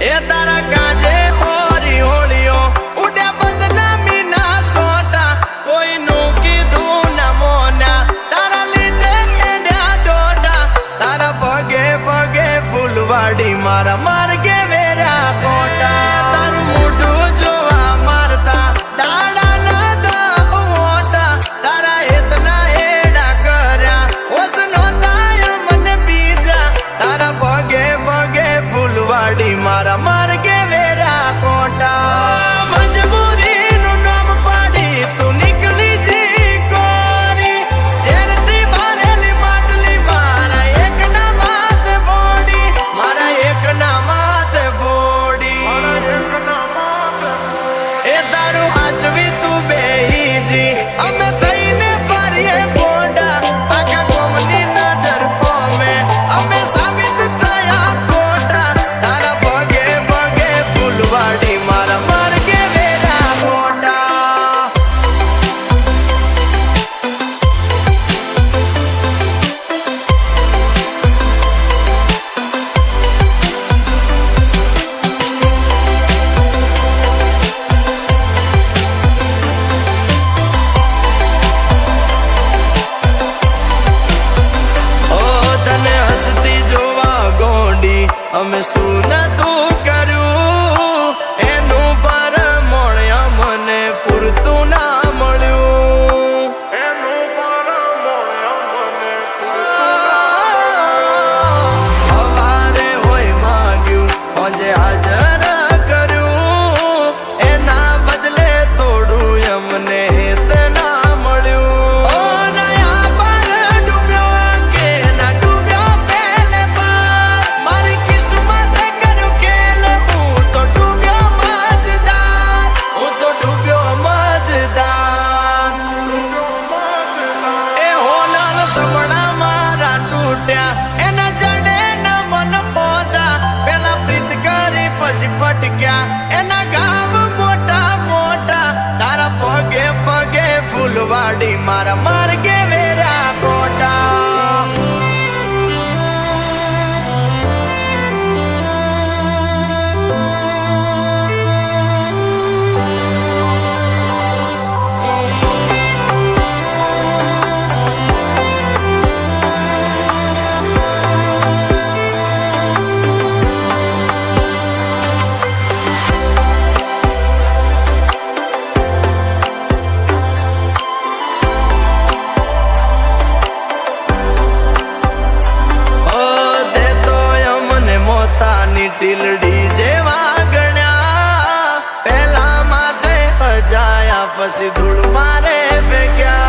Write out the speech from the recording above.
એ તારા કાજે હોરી હોળીઓ. ઉડે સોટા. કોઈનું કીધું ના મોના. તારા લીધે એડ્યા ડોડા. તારા પગે પગે ફૂલવાડી મારા அடி மரமா અમે સુના તું out of ની ટીલડી જેવા ગણ્યા. પેલા માથે હજાયા પછી ધૂળ મારે ફેંક્યા.